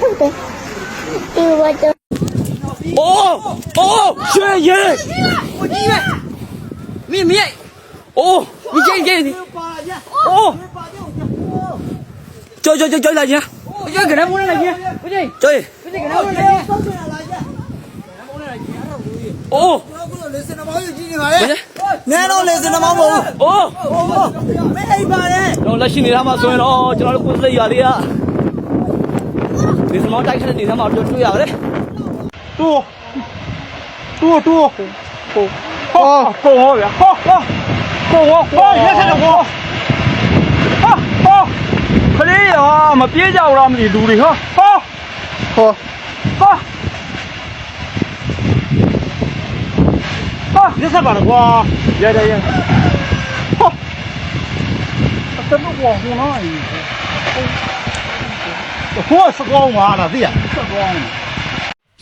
ဟုတ်တယ်ဒီဝတ်တော့အိုးအိုးရွှေရဲကိုကြီးရဲ့မိမိရဲ့အိုးမိကြိုက်ကြိုက်ဒီအိုးကြောက်ကြောက်ကြောက်လာကြကိုကြီးကလည်းမုန်းလာကြကိုကြီးကြောက်ကိုကြီးကလည်းမုန်းလာကြစောက်ချင်လာကြအိုးကိုကြီးလေးစင်တော်ကြီးကြီးနေပါရဲ့ ငန်းတော့လေစင်သမောင်းမဟုတ်ဘူးအိုးမအိမ်ပါနဲ့တော့လက်ရှိနေသားမှာဆိုရင်တော့ကျွန်တော်တို့ကိုယ်စိတ်ရလေးကဒီစမောင်းတိုက်ခတဲ့နေသားမှာတော့တွေ့ရတယ်တူတူတူဟိုဟောပုံဟောဗျာဟောဟောပုံဟောဟောရက်ဆက်တော့ဟောဟောဟောခလေးရောမပြေးကြဘူးလားမသိလူတွေဟောဟောဟောဟော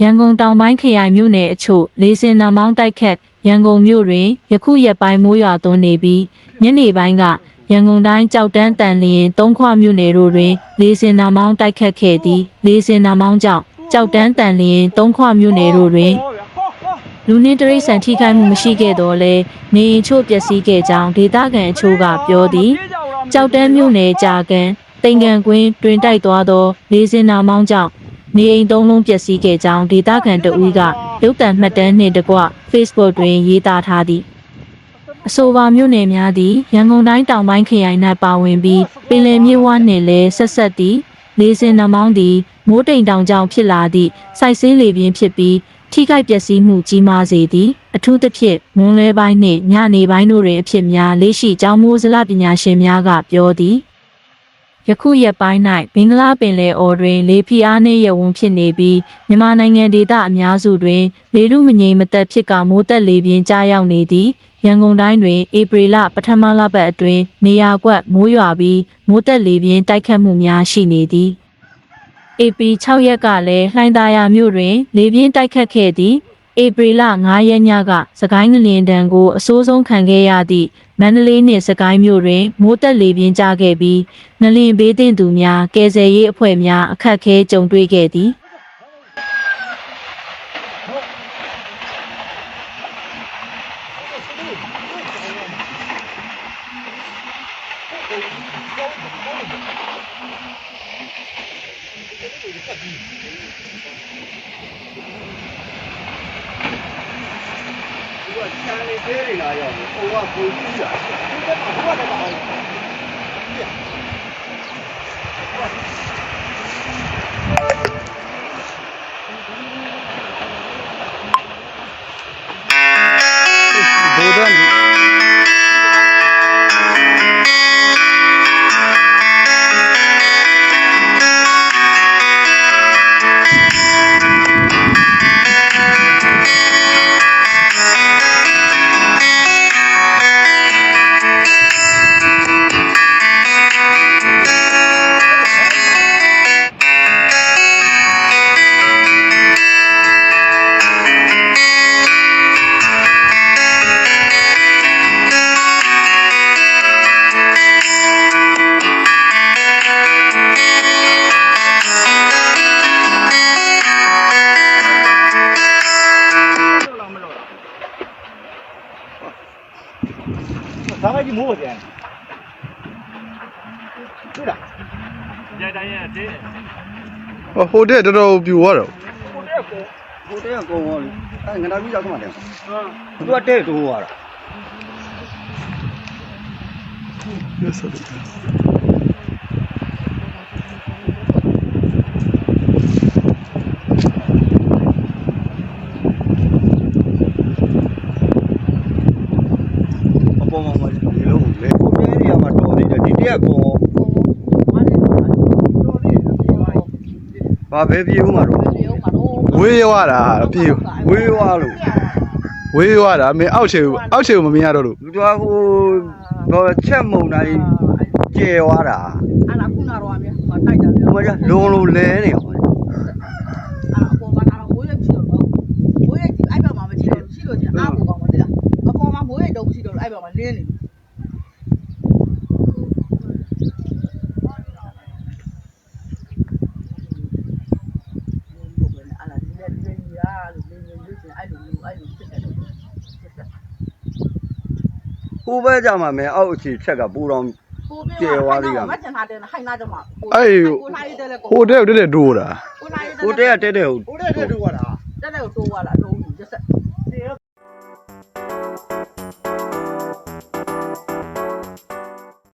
ရန်ကုန်တောင်ပိုင်းခရိုင်မြို့နယ်အချို့လေးစင်နာမောင်းတိုက်ခတ်ရန်ကုန်မြို့တွင်ယခုရက်ပိုင်းမိုးရွာသွန်းနေပြီးညနေပိုင်းကရန်ကုန်တိုင်းကြောက်တန်းတန်လျင်သုံးခွမြို့နယ်တို့တွင်လေးစင်နာမောင်းတိုက်ခတ်ခဲ့သည်လေးစင်နာမောင်းကြောင့်ကြောက်တန်းတန်လျင်သုံးခွမြို့နယ်တို့တွင် လူနည်းတရိษံထိခိုက်မှုမရှိခဲ့တော့လဲနေအိမ်ချို့ပျက်စီးခဲ့ကြောင်းဒေသခံအချို့ကပြောသည်ကြောက်တန်းမြို့နယ်ကြာကန်တိန်ကန်ကွင်းတွင်တိုက်သွားသောလေးစင်နာမောင်းကြောင့်နေအိမ်သုံးလုံးပျက်စီးခဲ့ကြောင်းဒေသခံတဦးကရုပ်တံမှတ်တမ်းနှင့်တကွ Facebook တွင်ရေးသားထားသည်အဆိုပါမြို့နယ်များသည်ရန်ကုန်တိုင်းတောင်ပိုင်းခရိုင်၌ပါဝင်ပြီးပင်လယ်မြစ်ဝနှင့်လည်းဆက်ဆက်သည်လေးစင်နှမောင်းသည်မိုးတိမ်တောင်ကြောင့်ဖြစ်လာသည့်စိုက်စင်းလေပြင်းဖြစ်ပြီး ထိခိုက်ပျက်စီးမှုကြီးမားစေသည်အထူးသဖြင့်မွန်းလဲပိုင်းနှင့်ညနေပိုင်းတို့တွင်အဖြစ်များလေးရှိကျောင်းမိုးစလပညာရှင်များကပြောသည်ယခုရက်ပိုင်း၌ဘင်္ဂလားပင်လယ်အော်တွင် လေဖိအားနှင့်ရဝန်းဖြစ်နေပြီးမြန်မာနိုင်ငံဒေသအများစုတွင် လေထုမငြိမ်မသက်ဖြစ်ကမိုးတက်လေပြင်းကြားရောက်နေသည်ရန်ကုန်တိုင်းတွင်ဧပြီလပထမလပတ်အတွင်းနေရာကွက်မိုးရွာပြီးမိုးတက်လေပြင်းတိုက်ခတ်မှုများရှိနေသည် AP 6ရက်ကလည်းလှိုင်းသာယာမြို့တွင် လေပြင်းတိုက်ခတ်ခဲ့သည်ဧပြီလ9ရက်ညကစကိုင်းငလင်တန်းကိုအဆိုးဆုံးခံခဲ့ရသည့်မန္တလေးနှင့်စကိုင်းမြို့တွင် မိုးတက်လေပြင်းကျခဲ့ပြီးငလင်ဘေးသင့်သူများကယ်ဆယ်ရေးအဖွဲ့များအခက်အခဲကြုံတွေ့ခဲ့သည် သူကချမ်းလေးသေးနေလာရောက်ဟိုကပုံကြည့်တာသူကဘာမှမအောင် 咱们就摸去。对了， ဟိုတဲ့တော်တော်ပြူသွားတော့ ဟိုတဲကကောင်းပါလေအဲငါတို့ကြောက်ကမှတယ်သူကတဲ့တိုးသွားတာ ရက်ဆက်တ မှာဒီလိုလေဟိုတဲနေရာမှာတော်သေးတယ်ဒီတက်ကကောဘာပဲပြေဦးမှာတော့ဝေးရွာတာပြူဝေးသွားလို့ဝေးရွာတာမင်းအောက်ခြေကိုအောက်ခြေကိုမမြင်ရတော့လို့လူတော်ဟိုတော့ချက်မုံတိုင်းကျဲသွားတာအဲ့ဒါခုနတော့အမြဲတိုက်တာဟိုမှာလုံလုံလဲနေအောင် အဲ့ဒါအပေါ်မှာတော့မိုးရွက်ဖြစ်တော့မိုးရွက်အဲ့ဘက်မှာမရှိတော့ရှိလို့ချင်းအားကိုကောင်းပါသေးလားအပေါ်မှာမိုးရွက်တုံး တော့မရှိတော့အဲ့ဘက်မှာလင်းနေအဲ့ဒါဒီလက်ဒီလက်ကြီးရာလို့လင်းနေလို့ချင်းအဲ့လိုအဲ့လိုဖြစ်တယ် ဟိုဘက်ကြမှာမဲအောက်အခြေချက်ကပူတော်ကိုပြောမကျန်ထားတယ်ဟိုင်းနာကြမှာကိုလာရတဲ့လေဟိုတဲ့တက်တက်တိုးတာကိုလာရတဲ့ဟိုတဲကတဲတဲဟုတ်တက်တဲ့ကိုတိုးသွားတာ